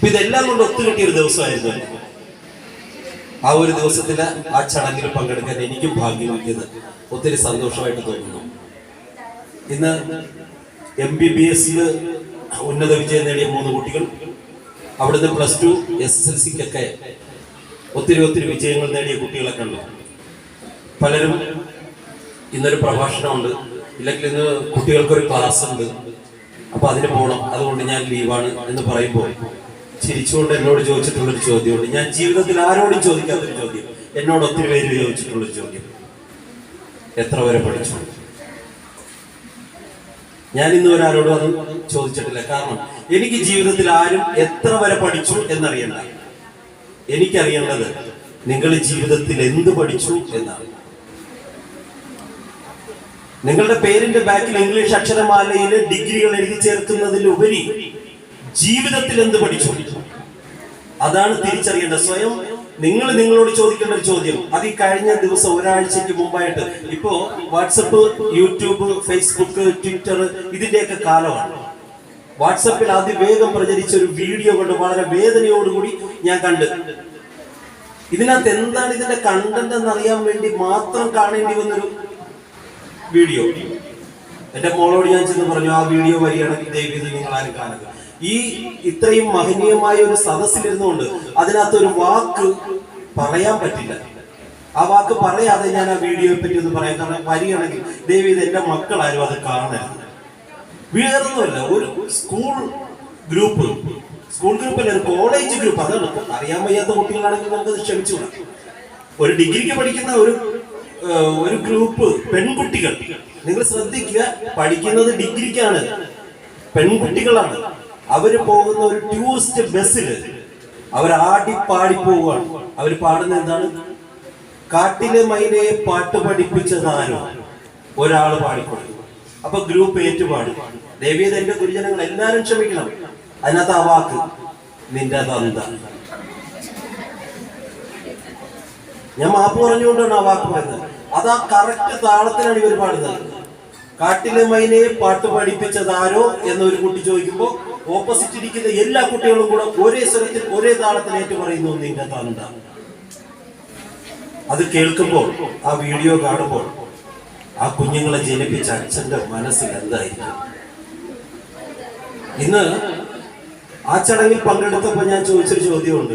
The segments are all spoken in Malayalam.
അപ്പൊ ഇതെല്ലാം കൊണ്ട് ഒത്തുകിട്ടിയ ഒരു ദിവസമായിരുന്നു. ആ ഒരു ദിവസത്തിന് ആ ചടങ്ങിൽ പങ്കെടുക്കാൻ എനിക്കും ഭാഗ്യം കിട്ടിയത് ഒത്തിരി സന്തോഷമായിട്ട് തോന്നുന്നു. ഇന്ന് എം ബി ബി എസിൽ ഉന്നത വിജയം നേടിയ മൂന്ന് കുട്ടികൾ അവിടുന്ന് plus two S S L സിക്കൊക്കെ ഒത്തിരി ഒത്തിരി വിജയങ്ങൾ നേടിയ കുട്ടികളൊക്കെ ഉണ്ട്. പലരും ഇന്നൊരു പ്രഭാഷണമുണ്ട് ഇല്ലെങ്കിൽ ഇന്ന് കുട്ടികൾക്കൊരു ക്ലാസ് ഉണ്ട്. അപ്പൊ അതിന് പോകണം അതുകൊണ്ട് ഞാൻ ലീവാണ് എന്ന് പറയുമ്പോൾ ചിരിച്ചുകൊണ്ട് എന്നോട് ചോദിച്ചിട്ടുള്ളൊരു ചോദ്യമുണ്ട്. ഞാൻ ജീവിതത്തിൽ ആരോടും ചോദിക്കാത്തൊരു ചോദ്യം. എന്നോട് ഒത്തിരി പേര് ചോദിച്ചിട്ടുള്ളൊരു ചോദ്യം. എത്ര വരെ പഠിച്ചു? ഞാൻ ഇന്ന് ഒരാളോടും അത് ചോദിച്ചിട്ടില്ല. കാരണം എനിക്ക് ജീവിതത്തിൽ ആരും എത്ര വരെ പഠിച്ചു എന്നറിയണ്ട. എനിക്കറിയേണ്ടത് നിങ്ങൾ ജീവിതത്തിൽ എന്ത് പഠിച്ചു എന്നാണ്. നിങ്ങളുടെ പേരിന്റെ ബാക്കിൽ ഇംഗ്ലീഷ് അക്ഷരമാലയിലെ ഡിഗ്രികൾ എഴുതി ചേർക്കുന്നതിലുപരി ജീവിതത്തിൽ എന്ത് പഠിച്ചു? അതാണ് തിരിച്ചറിയേണ്ടത്. സ്വയം നിങ്ങൾ നിങ്ങളോട് ചോദിക്കേണ്ട ഒരു ചോദ്യം. അത് ഈ കഴിഞ്ഞ ദിവസം ഒരാഴ്ചക്ക് മുമ്പായിട്ട്. ഇപ്പോ വാട്സപ്പ് യൂട്യൂബ് ഫേസ്ബുക്ക് ട്വിറ്റർ ഇതിന്റെയൊക്കെ കാലമാണ്. വാട്സപ്പിൽ അതിവേഗം പ്രചരിച്ച ഒരു വീഡിയോ കൊണ്ട് വളരെ വേദനയോടുകൂടി ഞാൻ കണ്ട്. ഇതിനകത്ത് എന്താണ് ഇതിന്റെ കണ്ടന്റ് എന്ന് അറിയാൻ വേണ്ടി മാത്രം കാണേണ്ടി വന്നൊരു വീഡിയോ. എന്റെ മോളോട് ഞാൻ ചെന്ന് പറഞ്ഞു ആ വീഡിയോ വരികയാണെങ്കിൽ ദൈവം നിങ്ങൾ ആരും കാണുക ഈ ഇത്രയും മഹനീയമായ ഒരു സദസ്സിലിരുന്നുകൊണ്ട് അതിനകത്ത് ഒരു വാക്ക് പറയാൻ പറ്റില്ല. ആ വാക്ക് പറയാതെ ഞാൻ ആ വീഡിയോയെ പറ്റി ഒന്ന് പറയാം. കാരണം വരികയാണെങ്കിൽ ദൈവം എന്റെ മക്കളാരും അത് കാണരുത്. വേറൊന്നുമല്ല ഒരു സ്കൂൾ ഗ്രൂപ്പ് സ്കൂൾ ഗ്രൂപ്പല്ല ഒരു കോളേജ് ഗ്രൂപ്പ് അതാണ് അറിയാൻ വയ്യാത്ത കുട്ടികളാണെങ്കിൽ നമുക്ക് ക്ഷമിച്ചു. ഒരു ഡിഗ്രിക്ക് പഠിക്കുന്ന ഒരു ഒരു ഗ്രൂപ്പ് പെൺകുട്ടികൾ. നിങ്ങൾ ശ്രദ്ധിക്കുക പഠിക്കുന്നത് ഡിഗ്രിക്കാണ് പെൺകുട്ടികളാണ്. അവർ പോകുന്ന ഒരു ടൂറിസ്റ്റ് ബസ്സിൽ അവർ ആടി പാടി പോവുകയാണ്. അവർ പാടുന്ന എന്താണ്? കാട്ടിലെ മൈനയെ പാട്ട് പഠിപ്പിച്ചതാരോ ഒരാൾ പാടിക്കൊടുക്കും അപ്പൊ ഗ്രൂപ്പ് ഏറ്റുപാടി. ദേവിയത് എന്റെ ഗുരുജനങ്ങൾ എല്ലാരും ക്ഷമിക്കണം. അതിനകത്ത് ആ വാക്ക് നിന്റെ തന്ത. ഞാൻ മാപ്പ് പറഞ്ഞുകൊണ്ടാണ് ആ വാക്ക് പറയുന്നത് അത് ആ കറക്റ്റ് താളത്തിനാണ് ഇവർ പാടുന്നത്. കാട്ടിലെ മൈനയെ പാട്ട് പഠിപ്പിച്ചതാരോ എന്നൊരു കുട്ടി ചോദിക്കുമ്പോൾ ഓപ്പോസിറ്റ് ഇരിക്കുന്ന എല്ലാ കുട്ടികളും കൂടെ ഒരേ സ്വരത്തിൽ ഒരേ താളത്തിൽ ഏറ്റുപറയുന്നു നിന്റെ തന്ത അത് കേൾക്കുമ്പോൾ ആ വീഡിയോ കാണുമ്പോൾ ആ കുഞ്ഞുങ്ങളെ ജനിപ്പിച്ച അച്ഛന്റെ മനസ്സിൽ എന്തായിരിക്കും? ഇന്ന് ആ ചടങ്ങിൽ പങ്കെടുത്തപ്പോൾ ഞാൻ ചോദിച്ചൊരു ചോദ്യമുണ്ട്.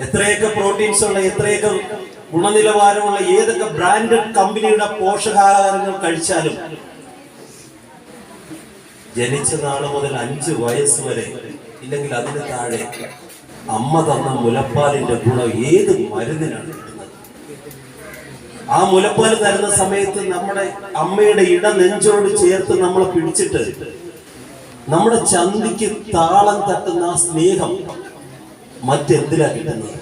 എത്രയൊക്കെ പ്രോട്ടീൻസ് ഉള്ള എത്രയൊക്കെ ഗുണനിലവാരമുള്ള ഏതൊക്കെ ബ്രാൻഡഡ് കമ്പനിയുടെ പോഷകാഹാരങ്ങൾ കഴിച്ചാലും ജനിച്ച നാൾ മുതൽ അഞ്ച് വയസ്സ് വരെ ഇല്ലെങ്കിൽ അതിന് താഴെ അമ്മ തന്ന മുലപ്പാലിന്റെ ഗുണം ഏത് മരുന്നിനാണ് ആ മുലപ്പാൽ തരുന്ന സമയത്ത് നമ്മുടെ അമ്മയുടെ ഇട നെഞ്ചോട് ചേർത്ത് നമ്മളെ പിടിച്ചിട്ട് നമ്മുടെ ചന്തിക്ക് താളം തട്ടുന്ന ആ സ്നേഹം മറ്റെന്തിലാ കിട്ടുന്നത്?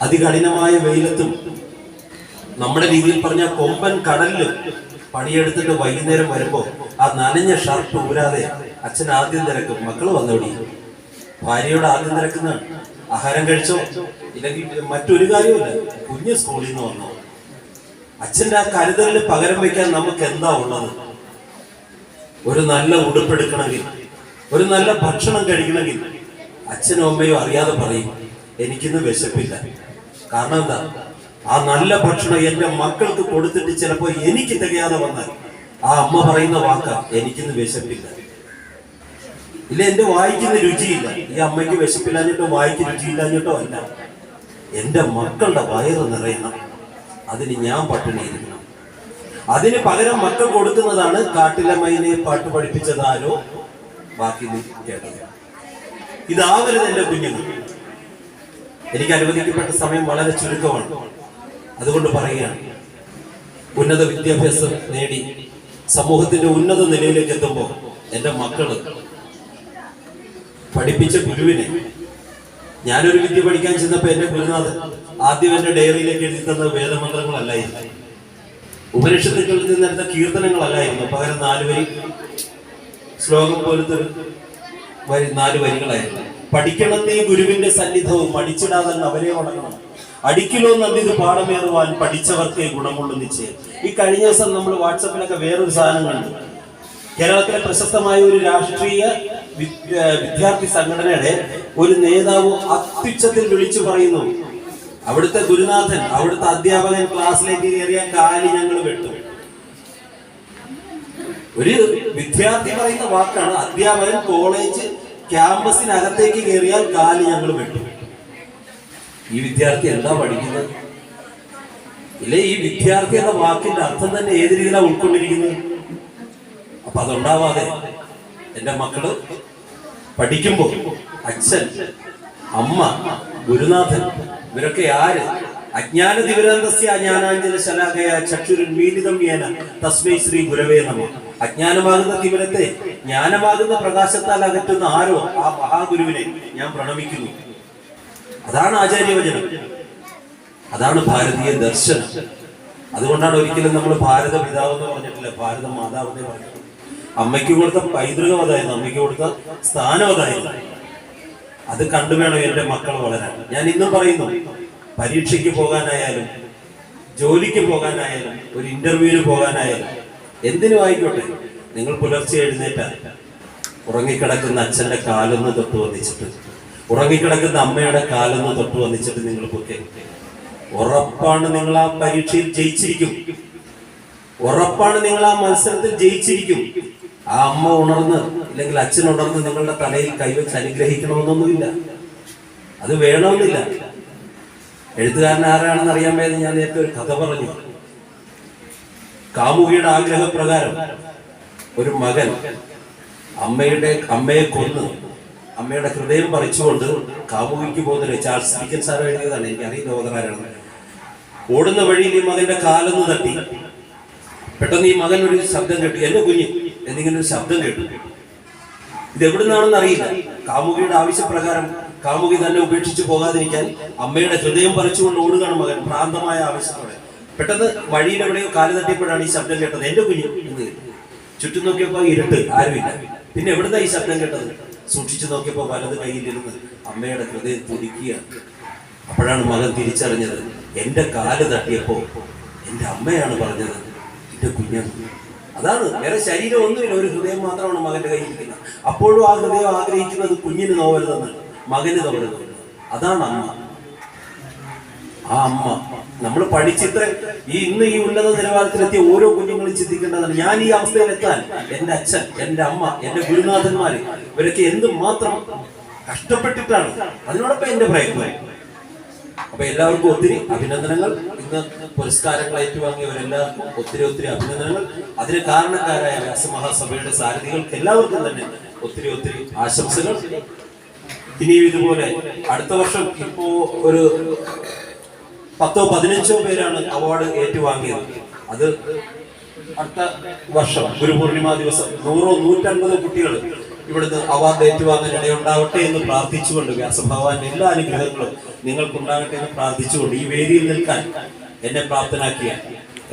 അതികഠിനമായ വെയിലത്തും നമ്മുടെ രീതിയിൽ പറഞ്ഞ കൊമ്പൻ കടലിലും പണിയെടുത്തിട്ട് വൈകുന്നേരം വരുമ്പോ ആ നനഞ്ഞ ഷർട്ട് ഊരാതെ അച്ഛൻ ആദ്യം തിരക്കും. മക്കൾ വന്നോടി ഭാര്യയോട് ആദ്യം തിരക്കുന്ന. ആഹാരം കഴിച്ചോ? ഇല്ലെങ്കിൽ മറ്റൊരു കാര്യമില്ല കുഞ്ഞ് സ്കൂളിൽ നിന്ന് വന്നോ. അച്ഛന്റെ ആ കരുതലിന് പകരം വെക്കാൻ നമുക്ക് എന്താ ഉള്ളത്? ഒരു നല്ല ഉടുപ്പെടുക്കണമെങ്കിൽ ഒരു നല്ല ഭക്ഷണം കഴിക്കണമെങ്കിൽ അച്ഛനും അമ്മയും അറിയാതെ പറയും എനിക്കിന്ന് വിശപ്പില്ല. കാരണം എന്താ? ആ നല്ല ഭക്ഷണം എന്റെ മക്കൾക്ക് കൊടുത്തിട്ട് ചിലപ്പോൾ എനിക്ക് തികയാതെ വന്നാൽ. ആ അമ്മ പറയുന്ന വാക്ക എനിക്കിന്ന് വിശപ്പില്ല. ഇല്ല എന്റെ വായിക്കുന്ന രുചിയില്ല. ഈ അമ്മയ്ക്ക് വിശപ്പില്ലാഞ്ഞിട്ടോ വായിക്ക് രുചിയില്ലാഞ്ഞിട്ടോ അല്ല. എന്റെ മക്കളുടെ വയറ് നിറയണം. അതിന് ഞാൻ പട്ടിണിയിരിക്കണം അതിന് പകരം മക്കൾ കൊടുക്കുന്നതാണ് കാട്ടിലമ്മയിനെ പാട്ട് പഠിപ്പിച്ചതാരോ ബാക്കി കേട്ടത്. ഇതാവരുത് എന്റെ കുഞ്ഞുങ്ങൾ. എനിക്ക് അനുവദിക്കപ്പെട്ട സമയം വളരെ ചുരുക്കമാണ്. അതുകൊണ്ട് പറയുകയാണ്. ഉന്നത വിദ്യാഭ്യാസം നേടി സമൂഹത്തിന്റെ ഉന്നത നിലയിലേക്ക് എത്തുമ്പോൾ എന്റെ മക്കൾ പഠിപ്പിച്ച ഗുരുവിനെ ഞാനൊരു വിദ്യ പഠിക്കാൻ ചെന്നപ്പോ എന്റെ ഗുരുനാഥൻ ആദ്യം എന്റെ ഡയറിയിലേക്ക് എഴുതി തന്ന വേദമന്ത്രങ്ങളല്ലായിരുന്നു. ഉപനിഷത്തുക്കളിൽ നിന്നെടുത്ത കീർത്തനങ്ങളല്ലായിരുന്നു. പകരം നാല് വരി ശ്ലോകം പോലത്തെ നാല് വരികളായിരുന്നു. പഠിക്കണം ഗുരുവിന്റെ സന്നിധവും പഠിച്ചിടാതെ അവരെ ഉടങ്ങണം അടിക്കിലോ നന്ദിത് പാടമേറുവാൻ പഠിച്ചവർക്കേ ഗുണമുള്ളൂ നിശ്ചയം. ഈ കഴിഞ്ഞ ദിവസം നമ്മൾ വാട്സപ്പിലൊക്കെ വേറൊരു സാധനം കണ്ടു. കേരളത്തിലെ പ്രശസ്തമായ ഒരു രാഷ്ട്രീയ വിദ്യാർത്ഥി സംഘടനയുടെ ഒരു നേതാവ് അത്യുച്ചത്തിൽ വിളിച്ചു പറയുന്നു അവിടുത്തെ ഗുരുനാഥൻ അവിടുത്തെ അധ്യാപകൻ ക്ലാസ്സിലേക്ക് കയറിയ കാലി ഞങ്ങൾ വെട്ടു. ഒരു വിദ്യാർത്ഥി പറയുന്ന വാക്കാണ് അധ്യാപകൻ കോളേജ് ക്യാമ്പസിനകത്തേക്ക് കയറിയാൽ കാലി ഞങ്ങൾ വെട്ടും. ഈ വിദ്യാർത്ഥി എന്താ പഠിക്കുന്നത്? ഇല്ലേ ഈ വിദ്യാർത്ഥി എന്ന വാക്കിന്റെ അർത്ഥം തന്നെ ഏത് രീതിയിലാണ് ഉൾക്കൊണ്ടിരിക്കുന്നത്? അപ്പൊ അതുണ്ടാവാതെ എന്റെ മക്കൾ പഠിക്കുമ്പോൾ അച്ഛൻ അമ്മ ഗുരുനാഥൻ ഇവരൊക്കെ ആര്? അജ്ഞാന ദിവരന്തസ്യ അജ്ഞാനാഞ്ജല ശലാകയ ചക്ഷുരൻ യേന തസ്മൈ ശ്രീ ഗുരവേ നമ. അജ്ഞാനമാകുന്ന ദിവരത്തെ ജ്ഞാനമാകുന്ന പ്രകാശത്താൽ അകറ്റുന്ന ആരോ? ആ മഹാഗുരുവിനെ ഞാൻ പ്രണമിക്കുന്നു. അതാണ് ആചാര്യവചനം അതാണ് ഭാരതീയ ദർശനം. അതുകൊണ്ടാണ് ഒരിക്കലും നമ്മൾ ഭാരത പിതാവ് എന്ന് പറഞ്ഞിട്ടില്ല ഭാരത മാതാവ് എന്ന് പറഞ്ഞിട്ടില്ല അമ്മയ്ക്ക് കൊടുത്ത പൈതൃകം അതായിരുന്നു. അമ്മയ്ക്ക് കൊടുത്ത സ്ഥാനം അതായിരുന്നു. അത് കണ്ടു വേണം എന്റെ മക്കൾ വളരാൻ. ഞാൻ ഇന്നും പറയുന്നു പരീക്ഷയ്ക്ക് പോകാനായാലും ജോലിക്ക് പോകാനായാലും ഒരു ഇന്റർവ്യൂവിന് പോകാനായാലും എന്തിനും ആയിക്കോട്ടെ നിങ്ങൾ പുലർച്ചെ എഴുന്നേറ്റാൽ ഉറങ്ങിക്കിടക്കുന്ന അച്ഛന്റെ കാലൊന്ന് തൊട്ട് വന്നിച്ചിട്ട് ഉറങ്ങിക്കിടക്കുന്ന അമ്മയുടെ കാലെന്ന് തൊട്ട് വന്നിച്ചിട്ട് നിങ്ങൾ പൊക്കെ ഉറപ്പാണ് നിങ്ങൾ ആ പരീക്ഷയിൽ ജയിച്ചിരിക്കും. ഉറപ്പാണ് നിങ്ങൾ ആ മത്സരത്തിൽ ജയിച്ചിരിക്കും. ആ അമ്മ ഉണർന്ന് അല്ലെങ്കിൽ അച്ഛൻ ഉണർന്ന് നിങ്ങളുടെ തലയിൽ കൈവച്ച് അനുഗ്രഹിക്കണമെന്നൊന്നുമില്ല. അത് വേണമെന്നില്ല. എഴുത്തുകാരൻ ആരാണെന്ന് അറിയാൻ വേണ്ടി ഞാൻ നേരത്തെ ഒരു കഥ പറഞ്ഞു. കാമുകിയുടെ ആഗ്രഹപ്രകാരം ഒരു മകൻ അമ്മയുടെ അമ്മയെ കൊന്ന് അമ്മയുടെ ഹൃദയം പറിച്ചുകൊണ്ട് കാമുകിക്ക് പോകുന്നില്ല ചാൾസ് ഡിക്കൻ സാർ എഴുതിയതാണ്. അറിയുന്ന ഓതറാരാണ് ഓടുന്ന വഴിയിൽ ഈ മകന്റെ കാലൊന്ന് തട്ടി. പെട്ടെന്ന് ഈ മകൻ ഒരു ശബ്ദം കേട്ടു. എന്റെ കുഞ്ഞ് എന്നിങ്ങനെ ഒരു ശബ്ദം കേട്ടു. ഇത് എവിടുന്നാണെന്ന് അറിയില്ല. കാമുകിയുടെ ആവശ്യപ്രകാരം കാമുകി തന്നെ ഉപേക്ഷിച്ച് പോകാതിരിക്കാൻ അമ്മയുടെ ഹൃദയം പറിച്ചുകൊണ്ട് ഓടുകയാണ് മകൻ ഭ്രാന്തമായ ആവശ്യത്തോടെ പെട്ടെന്ന് വഴിയിൽ എവിടെയോ കാൽ തട്ടിയപ്പോഴാണ് ഈ ശബ്ദം കേട്ടത്. എന്റെ കുഞ്ഞ് ചുറ്റും നോക്കിയപ്പോ ഇരുട്ട് ആരുമില്ല. പിന്നെ എവിടുന്ന ഈ ശബ്ദം കേട്ടത്? സൂക്ഷിച്ചു നോക്കിയപ്പോ വലത് കയ്യിലിരുന്ന് അമ്മയുടെ ഹൃദയം തുടിക്കുകയാണ്. അപ്പോഴാണ് മകൻ തിരിച്ചറിഞ്ഞത് എന്റെ കാൽ തട്ടിയപ്പോ എന്റെ അമ്മയാണ് പറഞ്ഞത് എന്റെ കുഞ്ഞാണ് അതാണ് വേറെ ശരീരം ഒന്നുമില്ല ഒരു ഹൃദയം മാത്രമാണ് മകന്റെ കയ്യിലിരിക്കുന്നത് അപ്പോഴും ആ ഹൃദയം ആഗ്രഹിക്കുന്നത് കുഞ്ഞിന് നോവരുതെന്നാണ് മകന് നോവരുതെന്ന്. അതാണ് അമ്മ. ആ അമ്മ. നമ്മൾ പഠിച്ചിട്ട് ഈ ഇന്ന് ഈ ഉന്നത നിലവാരത്തിലെത്തിയ ഓരോ കുഞ്ഞുങ്ങളും ചിന്തിക്കേണ്ടതാണ്. ഞാൻ ഈ അവസ്ഥയിൽ എത്താൻ എന്റെ അച്ഛൻ എന്റെ അമ്മ എന്റെ ഗുരുനാഥന്മാര് ഇവരൊക്കെ എന്ത് മാത്രം കഷ്ടപ്പെട്ടിട്ടാണ് അതിനോടൊപ്പം എന്റെ പ്രയത്നം. അപ്പൊ എല്ലാവർക്കും ഒത്തിരി അഭിനന്ദനങ്ങൾ. ഇന്ന് പുരസ്കാരങ്ങൾ ഏറ്റുവാങ്ങിയവരെല്ലാവർക്കും ഒത്തിരി ഒത്തിരി അഭിനന്ദനങ്ങൾ. അതിന് കാരണക്കാരായ വ്യാസമഹാസഭയുടെ സാരഥികൾക്ക് എല്ലാവർക്കും തന്നെ ഒത്തിരി ഒത്തിരി ആശംസകൾ. ഇനിയും ഇതുപോലെ അടുത്ത വർഷം ഇപ്പോ ഒരു പത്തോ പതിനഞ്ചോ പേരാണ് അവാർഡ് ഏറ്റുവാങ്ങിയത്. അത് അടുത്ത വർഷം ഗുരുപൂർണിമ ദിവസം നൂറോ നൂറ്റൻപതോ കുട്ടികൾ ഇവിടുന്ന് അവാർഡ് ഏറ്റുവാങ്ങാൻ ഇടയുണ്ടാവട്ടെ എന്ന് പ്രാർത്ഥിച്ചുകൊണ്ട് വ്യാസഭഗവാന്റെ എല്ലാ അനുഗ്രഹങ്ങളും നിങ്ങൾക്കുണ്ടാകട്ടെ എന്ന് പ്രാർത്ഥിച്ചുകൊണ്ട് ഈ വേദിയിൽ നിൽക്കാൻ എന്നെ പ്രാപ്തനാക്കിയ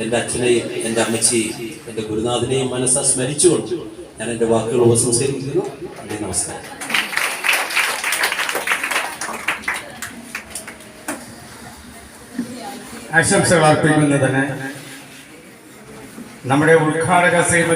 എന്റെ അച്ഛനെയും എന്റെ അമ്മച്ചിയെയും എന്റെ ഗുരുനാഥനെയും മനസ്സാ സ്മരിച്ചുകൊണ്ട് ഞാൻ എന്റെ വാക്കുകൾ ഉപസംസരിക്കുന്നു നന്ദി നമസ്കാരം. ആശംസകൾ അർപ്പിക്കുന്നതിന് നമ്മുടെ ഉദ്ഘാടക ശ്രീമതി